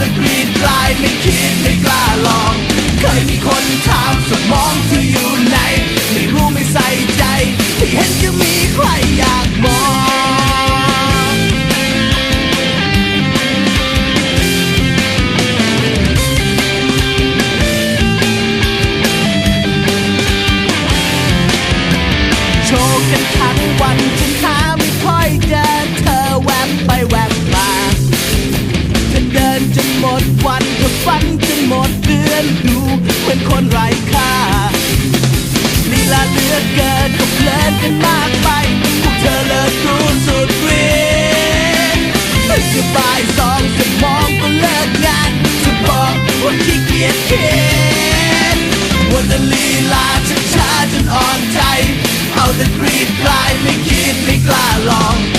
จะกรีดลายไม่คิดไม่กล้าลอง เคยมีคนถามสุดมองเธออยู่ ลีลาช้าๆจนอ่อนใจ เอาแต่กรีดกลายไม่คิดไม่กล้าลอง